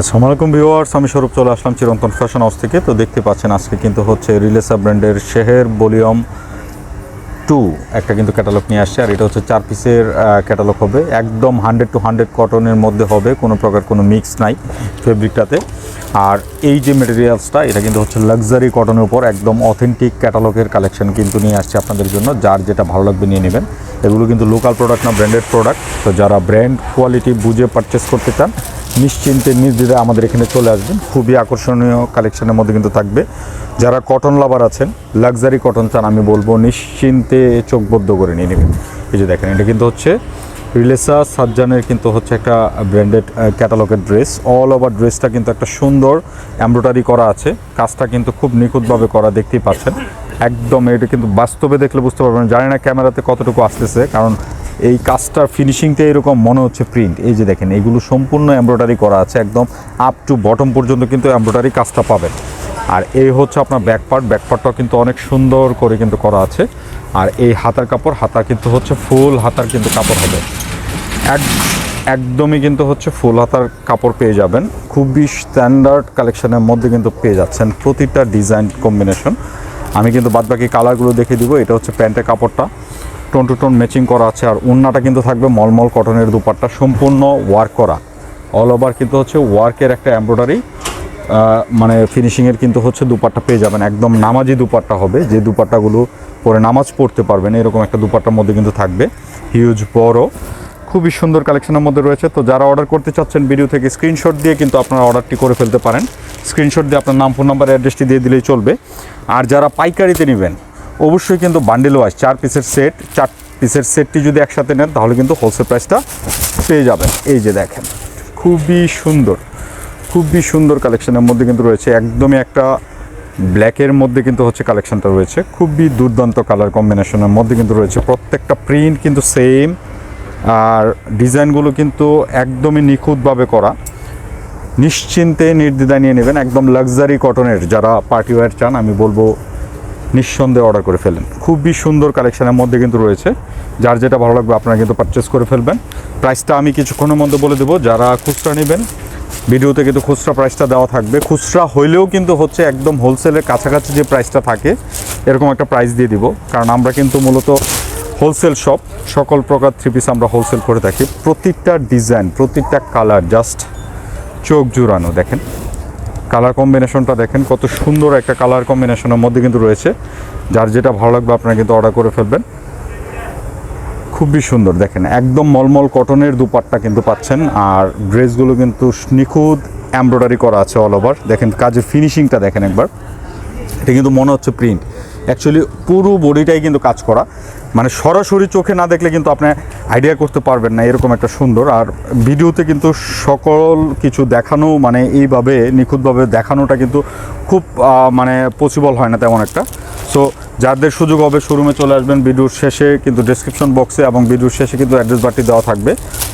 আসসালামু আলাইকুম ভিউয়ার্স, আমি স্বরূপ চলে আসলাম চিরন্তন ফ্যাশন হাউস থেকে। তো দেখতে পাচ্ছেন আজকে কিন্তু হচ্ছে রিলেসা ব্র্যান্ডের শেহের ভলিউম টু একটা কিন্তু ক্যাটালগ নিয়ে আসছে, আর এটা হচ্ছে চার পিসের ক্যাটালগ হবে। একদম হান্ড্রেড টু হান্ড্রেড কটনের মধ্যে হবে, কোনো প্রকার কোনো মিক্স নাই ফেব্রিকটাতে। আর এই যে মেটেরিয়ালসটা এটা কিন্তু হচ্ছে লাক্সারি কটনের উপর একদম অথেন্টিক ক্যাটালগের কালেকশন কিন্তু নিয়ে আসছে আপনাদের জন্য, যার যেটা ভালো লাগবে নিয়ে নেবেন। এগুলো কিন্তু লোকাল প্রোডাক্ট না ব্র্যান্ডেড প্রোডাক্ট তো যারা ব্র্যান্ড কোয়ালিটি বুঝে পারচেস করতে চান নিশ্চিন্তে, নির্দ্বিধায় আমাদের এখানে চলে আসবেন। খুবই আকর্ষণীয় কালেকশনের মধ্যে কিন্তু থাকবে। যারা কটন লাভার আছেন লাক্সারি কটন চান, আমি বলব নিশ্চিন্তে চোখবদ্ধ করে নিয়ে নেবেন। এই যে দেখেন, এটা কিন্তু হচ্ছে রিলেসা সাজ্জানের কিন্তু হচ্ছে একটা ব্র্যান্ডেড ক্যাটালগের ড্রেস অল ওভার ড্রেসটা কিন্তু একটা সুন্দর এমব্রয়ডারি করা আছে। কাজটা কিন্তু খুব নিখুঁতভাবে করা, দেখতেই পাচ্ছেন। একদম, এটা কিন্তু বাস্তবে দেখলে বুঝতে পারবেন। জানি না ক্যামেরাতে কতটুকু আসতেছে, কারণ এই কাজটার ফিনিশিংটা এরকম মনে হচ্ছে প্রিন্ট এই যে দেখেন, এগুলো সম্পূর্ণ এমব্রয়ডারি করা আছে একদম আপ টু বটম পর্যন্ত কিন্তু এমব্রয়ডারি কাজটা পাবেন। আর এই হচ্ছে আপনার ব্যাক পার্ট ব্যাক পার্টটাও কিন্তু অনেক সুন্দর করে কিন্তু করা আছে। আর এই হাতার কাপড়, হাতা কিন্তু হচ্ছে ফুল হাতার কিন্তু কাপড় হবে। এক, একদমই কিন্তু হচ্ছে ফুল হাতার কাপড় পেয়ে যাবেন। খুবই স্ট্যান্ডার্ড কালেকশনের মধ্যে কিন্তু পেয়ে যাচ্ছেন প্রতিটা ডিজাইন কম্বিনেশন আমি কিন্তু বাদবাকি কালারগুলো দেখে দিব, এটা হচ্ছে প্যান্টের কাপড়টা। টোন টু টোন ম্যাচিং করা আছে আর ওন্নাটা কিন্তু থাকবে মলমল কটনের দুপাট্টা, সম্পূর্ণ ওয়ার্ক করা। অল ওভার কিন্তু হচ্ছে ওয়ার্কের একটা এমব্রয়ডারি মানে ফিনিশিংয়ের কিন্তু হচ্ছে দুপাট্টা পেয়ে যাবেন। একদম নামাজি দুপাট্টা হবে, যে দুপাট্টাগুলো পরে নামাজ পড়তে পারবেন, এরকম একটা দুপাট্টার মধ্যে কিন্তু থাকবে। হিউজ বড়, খুবই সুন্দর কালেকশনের মধ্যে রয়েছে। তো যারা অর্ডার করতে চাচ্ছেন ভিডিও থেকে স্ক্রিনশট দিয়ে কিন্তু আপনারা অর্ডারটি করে ফেলতে পারেন। স্ক্রিনশট দিয়ে আপনার নাম ফোন নাম্বার অ্যাড্রেসটি দিয়ে দিলেই চলবে। আর যারা পাইকারিতে নেবেন অবশ্যই কিন্তু বান্ডেল ওয়াইজ চার পিসের সেট চার পিসের সেটটি যদি একসাথে নেন, তাহলে কিন্তু হোলসেল প্রাইসটা পেয়ে যাবেন। এই যে দেখেন, খুবই সুন্দর খুবই সুন্দর কালেকশনের মধ্যে কিন্তু রয়েছে। একদমই একটা ব্ল্যাকের মধ্যে কিন্তু হচ্ছে কালেকশনটা রয়েছে। খুবই দুর্দান্ত কালার কম্বিনেশনের মধ্যে কিন্তু রয়েছে। প্রত্যেকটা প্রিন্ট কিন্তু সেম আর ডিজাইনগুলো কিন্তু একদমই নিখুঁতভাবে করা। নিশ্চিন্তে নির্দ্বিধায় নিয়ে নেবেন। একদম লাক্সারি কটনের যারা পার্টি ওয়্যার চান, আমি বলব নিঃসন্দেহে অর্ডার করে ফেলেন খুবই সুন্দর কালেকশনের মধ্যে কিন্তু রয়েছে। যার যেটা ভালো লাগবে আপনারা কিন্তু পারচেস করে ফেলবেন। প্রাইসটা আমি কিছুক্ষণের মধ্যে বলে দেবো, যারা খুচরা নেবেন, ভিডিওতে কিন্তু খুচরা প্রাইসটা দেওয়া থাকবে। খুচরা হইলেও কিন্তু হচ্ছে একদম হোলসেলের কাছাকাছি যে প্রাইসটা থাকে, এরকম একটা প্রাইস দিয়ে দিব। কারণ আমরা কিন্তু মূলত হোলসেল শপ সকল প্রকার থ্রি পিস আমরা হোলসেল করে থাকি। প্রতিটা ডিজাইন প্রতিটা কালার জাস্ট চোখ জুড়ানো, দেখেন। কালার কম্বিনেশনটা দেখেন, কত সুন্দর একটা কালার কম্বিনেশনের মধ্যে কিন্তু রয়েছে। যার যেটা ভালো লাগবে আপনারা কিন্তু অর্ডার করে ফেলবেন। খুবই সুন্দর দেখেন, একদম মলমল কটনের দুপাট্টা কিন্তু পাচ্ছেন, আর ড্রেসগুলো কিন্তু নিখুঁত এমব্রয়ডারি করা আছে অল ওভার দেখেন কাজের ফিনিশিংটা দেখেন একবার। এটা কিন্তু মনে হচ্ছে প্রিন্ট অ্যাকচুয়ালি পুরো বডিটাই কিন্তু কাজ করা। মানে সরাসরি চোখে না দেখলে কিন্তু আপনি আইডিয়া করতে পারবেন না, এরকম একটা সুন্দর। আর ভিডিওতে কিন্তু সকল কিছু দেখানো মানে এইভাবে, নিখুঁতভাবে দেখানোটা কিন্তু খুব মানে পসিবল হয় না তেমন একটা। সো যাদের সুযোগ হবে শোরুমে চলে আসবেন। ভিডিওর শেষে কিন্তু ডেসক্রিপশন বক্সে এবং ভিডিওর শেষে কিন্তু অ্যাড্রেস বারটি দেওয়া থাকবে।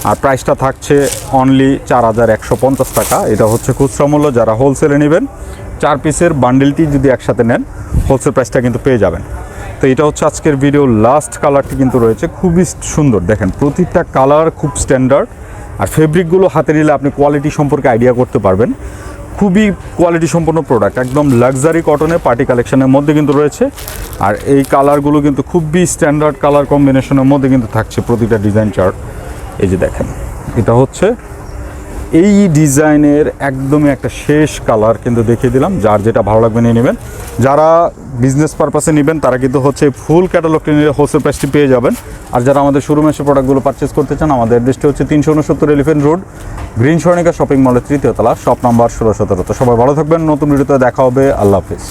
আর প্রাইসটা থাকছে অনলি চার হাজার একশো পঞ্চাশ টাকা। এটা হচ্ছে খুচরা মূল্য। যারা হোলসেলে নেবেন চার পিসের বান্ডেলটি যদি একসাথে নেন হোলসেল প্রাইসটা কিন্তু পেয়ে যাবেন। তো এটা হচ্ছে আজকের ভিডিও লাস্ট কালারটি কিন্তু রয়েছে, খুবই সুন্দর। দেখেন, প্রতিটা কালার খুব স্ট্যান্ডার্ড আর ফেব্রিকগুলো হাতে নিলে আপনি কোয়ালিটি সম্পর্কে আইডিয়া করতে পারবেন। খুবই কোয়ালিটি সম্পন্ন প্রোডাক্ট একদম লাক্সারি কটনের পার্টি কালেকশনের মধ্যে কিন্তু রয়েছে। আর এই কালারগুলো কিন্তু খুবই স্ট্যান্ডার্ড কালার কম্বিনেশনের মধ্যে কিন্তু থাকছে প্রতিটা ডিজাইন চার্ট এই যে দেখেন, এটা হচ্ছে এই ডিজাইনের একদমই একটা শেষ কালার কিন্তু দেখিয়ে দিলাম, যার যেটা ভালো লাগবে নিয়ে নেবেন। যারা বিজনেস পারপাসে নেবেন, তারা কিন্তু হচ্ছে ফুল ক্যাটালগটি নিয়ে হোলসেল প্রাইসটি পেয়ে যাবেন। আর যারা আমাদের শোরুমে এসে প্রোডাক্টগুলো পারচেস করতে চান, আমাদের অ্যাড্রেসটি হচ্ছে তিনশো উনসত্তর elephant road green Swarnika shopping মলের তৃতীয় তলা শপ নাম্বার ষোলো সতেরো। তো সবাই ভালো থাকবেন, নতুন ভিডিওতে দেখা হবে, আল্লাহ হাফিজ।